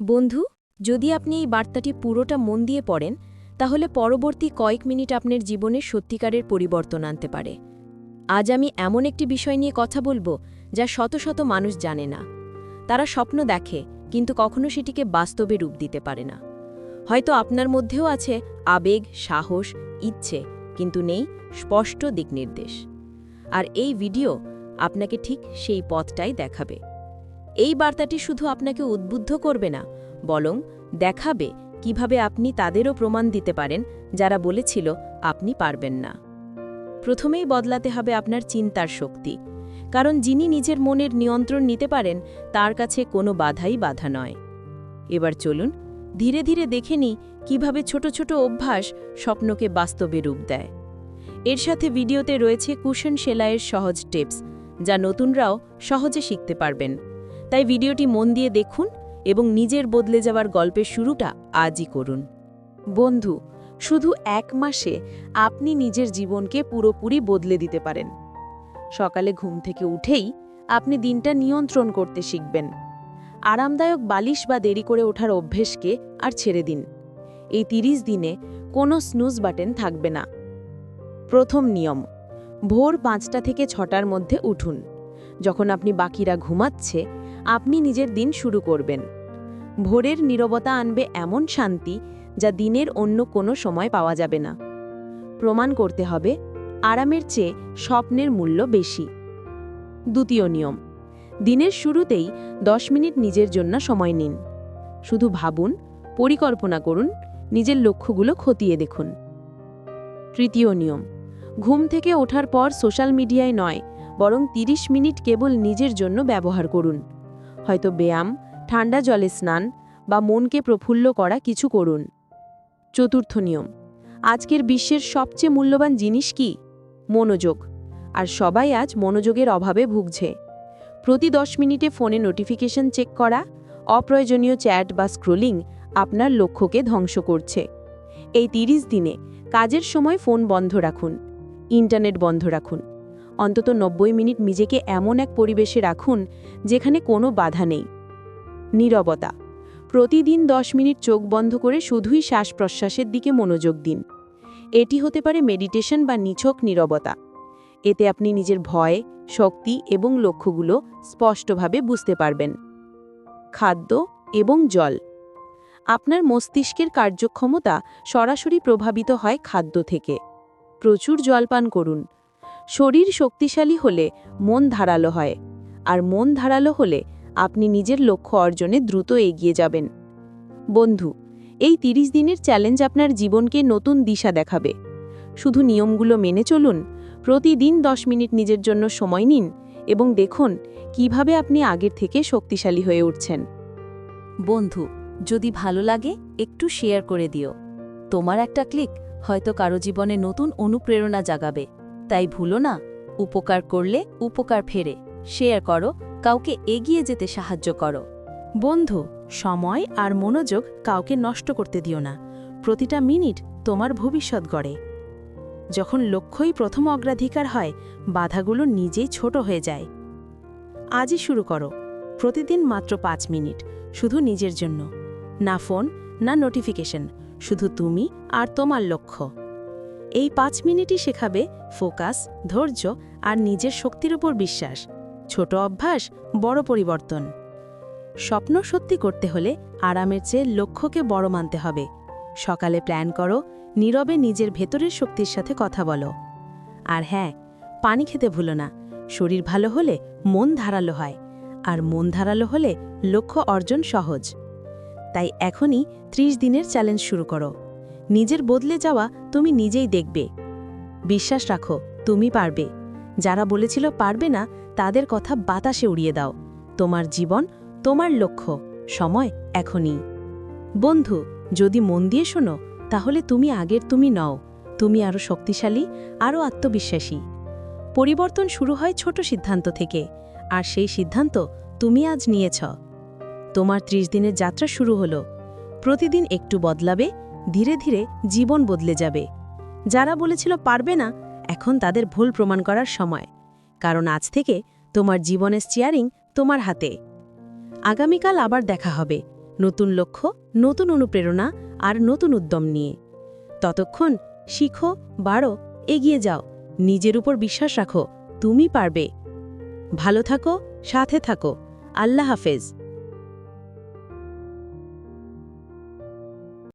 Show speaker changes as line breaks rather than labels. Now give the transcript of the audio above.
বন্ধু, যদি আপনি এই বার্তাটি পুরোটা মন দিয়ে পড়েন, তাহলে পরবর্তী কয়েক মিনিট আপনার জীবনে সত্যিকারের পরিবর্তন আনতে পারে। আজ আমি এমন একটি বিষয় নিয়ে কথা বলব, যা শত শত মানুষ জানে না। তারা স্বপ্ন দেখে, কিন্তু কখনো সেটিকে বাস্তবে রূপ দিতে পারে না। হয়তো আপনার মধ্যেও আছে আবেগ, সাহস, ইচ্ছে, কিন্তু নেই স্পষ্ট দিকনির্দেশ আর এই ভিডিও আপনাকে ঠিক সেই পথটাই দেখাবে। এই বার্তাটি শুধু আপনাকে উদ্বুদ্ধ করবে না, বরং দেখাবে কীভাবে আপনি তাদেরও প্রমাণ দিতে পারেন যারা বলেছিল আপনি পারবেন না। প্রথমেই বদলাতে হবে আপনার চিন্তার শক্তি, কারণ যিনি নিজের মনের নিয়ন্ত্রণ নিতে পারেন, তার কাছে কোনো বাধাই বাধা নয়। এবার চলুন ধীরে ধীরে দেখে নিই কীভাবে ছোট ছোট অভ্যাস স্বপ্নকে বাস্তবে রূপ দেয়। এর সাথে ভিডিওতে রয়েছে কুশন সেলাইয়ের সহজ টিপস, যা নতুনরাও সহজে শিখতে পারবেন। তাই ভিডিওটি মন দিয়ে দেখুন এবং নিজের বদলে যাওয়ার গল্পের শুরুটা আজই করুন।
বন্ধু, শুধু এক মাসে আপনি নিজের জীবনকে পুরোপুরি বদলে দিতে পারেন। সকালে ঘুম থেকে উঠেই আপনি দিনটা নিয়ন্ত্রণ করতে শিখবেন। আরামদায়ক বালিশ বা দেরি করে ওঠার অভ্যেসকে আর ছেড়ে দিন। এই ৩০ দিনে কোনো স্নুজ বাটন থাকবে না। প্রথম নিয়ম, ভোর পাঁচটা থেকে ছটার মধ্যে উঠুন। যখন আপনি বাকিরা ঘুমাচ্ছে আপনি নিজের দিন শুরু করবেন। ভোরের নীরবতা আনবে এমন শান্তি যা দিনের অন্য কোনো সময় পাওয়া যাবে না। প্রমাণ করতে হবে, আরামের চেয়ে স্বপ্নের মূল্য বেশি। দ্বিতীয় নিয়ম, দিনের শুরুতেই দশ মিনিট নিজের জন্য সময় নিন। শুধু ভাবুন, পরিকল্পনা করুন, নিজের লক্ষ্যগুলো খতিয়ে দেখুন। তৃতীয় নিয়ম, ঘুম থেকে ওঠার পর সোশ্যাল মিডিয়ায় নয়, বরং ৩০ মিনিট কেবল নিজের জন্য ব্যবহার করুন। হয়তো ব্যায়াম, ঠান্ডা জলে স্নান বা মনকে প্রফুল্ল করা কিছু করুন। চতুর্থ নিয়ম, আজকের বিশ্বের সবচেয়ে মূল্যবান জিনিস কি? মনোযোগ। আর সবাই আজ মনোযোগের অভাবে ভুগছে। প্রতি দশ মিনিটে ফোনে নোটিফিকেশন চেক করা, অপ্রয়োজনীয় চ্যাট বা স্ক্রোলিং আপনার লক্ষ্যকে ধ্বংস করছে। এই ৩০ দিনে কাজের সময় ফোন বন্ধ রাখুন, ইন্টারনেট বন্ধ রাখুন। অন্তত নব্বই মিনিট নিজেকে এমন এক পরিবেশে রাখুন যেখানে কোনো বাধা নেই। নীরবতা। প্রতিদিন দশ মিনিট চোখ বন্ধ করে শুধুই শ্বাস প্রশ্বাসের দিকে মনোযোগ দিন। এটি হতে পারে মেডিটেশন বা নিছক নীরবতা। এতে আপনি নিজের ভয়, শক্তি এবং লক্ষ্যগুলো স্পষ্টভাবে বুঝতে পারবেন। খাদ্য এবং জল। আপনার মস্তিষ্কের কার্যক্ষমতা সরাসরি প্রভাবিত হয় খাদ্য থেকে। প্রচুর জল পান করুন। শরীর শক্তিশালী হলে মন ধারালো হয়। আর মন ধারালো হলে আপনি নিজের লক্ষ্য অর্জনে দ্রুত এগিয়ে যাবেন। বন্ধু, এই ৩০ দিনের চ্যালেঞ্জ আপনার জীবনকে নতুন দিশা দেখাবে। শুধু নিয়মগুলো মেনে চলুন, প্রতিদিন ১০ মিনিট নিজের জন্য সময় নিন এবং দেখুন কীভাবে আপনি আগের থেকে শক্তিশালী হয়ে উঠছেন।
বন্ধু, যদি ভালো লাগে, একটু শেয়ার করে দিও। তোমার একটা ক্লিক হয়তো কারও জীবনে নতুন অনুপ্রেরণা জাগাবে। তাই ভুলো না, উপকার করলে উপকার ফেরে। শেয়ার করো, কাউকে এগিয়ে যেতে সাহায্য করো।
বন্ধু, সময় আর মনোযোগ কাউকে নষ্ট করতে দিও না। প্রতিটা মিনিট তোমার ভবিষ্যৎ গড়ে। যখন লক্ষ্যই প্রথম অগ্রাধিকার হয়, বাধাগুলো নিজেই ছোট হয়ে যায়। আজই শুরু করো। প্রতিদিন মাত্র পাঁচ মিনিট, শুধু নিজের জন্য। না ফোন, না নোটিফিকেশন, শুধু তুমি আর তোমার লক্ষ্য। এই পাঁচ মিনিটই শেখাবে ফোকাস, ধৈর্য আর নিজের শক্তির উপর বিশ্বাস। ছোট অভ্যাস, বড় পরিবর্তন। স্বপ্ন সত্যি করতে হলে আরামের চেয়ে লক্ষ্যকে বড় মানতে হবে। সকালে প্ল্যান করো, নীরবে নিজের ভেতরের শক্তির সাথে কথা বলো। আর হ্যাঁ পানি খেতে ভুলো না। শরীর ভালো হলে মন ধারালো হয়। আর মন ধারালো হলে লক্ষ্য অর্জন সহজ। তাই এখনই ৩০ দিনের চ্যালেঞ্জ শুরু করো। নিজের বদলে যাওয়া তুমি নিজেই দেখবে। বিশ্বাস রাখো, তুমি পারবে। যারা বলেছিল পারবে না, তাদের কথা বাতাসে উড়িয়ে দাও। তোমার জীবন, তোমার লক্ষ্য। সময় এখনই। বন্ধু, যদি মন দিয়ে শোনো, তাহলে তুমি আগের তুমি নও। তুমি আরও শক্তিশালী আরও আত্মবিশ্বাসী। পরিবর্তন শুরু হয় ছোট সিদ্ধান্ত থেকে, আর সেই সিদ্ধান্ত তুমি আজ নিয়েছ। তোমার ত্রিশ দিনের যাত্রা শুরু হলো। প্রতিদিন একটু বদলাবে ধীরে ধীরে জীবন বদলে যাবে। যারা বলেছিল, পারবে না, এখন তাদের ভুল প্রমাণ করার সময়। কারণ আজ থেকে তোমার জীবনের স্টিয়ারিং তোমার হাতে। আগামীকাল আবার দেখা হবে।
নতুন লক্ষ্য, নতুন অনুপ্রেরণা আর নতুন উদ্যম নিয়ে। ততক্ষণ শিখো, বাড়ো, এগিয়ে যাও। নিজের উপর বিশ্বাস রাখো, তুমি পারবে। ভালো থাকো, সাথে থাকো। আল্লাহ হাফেজ।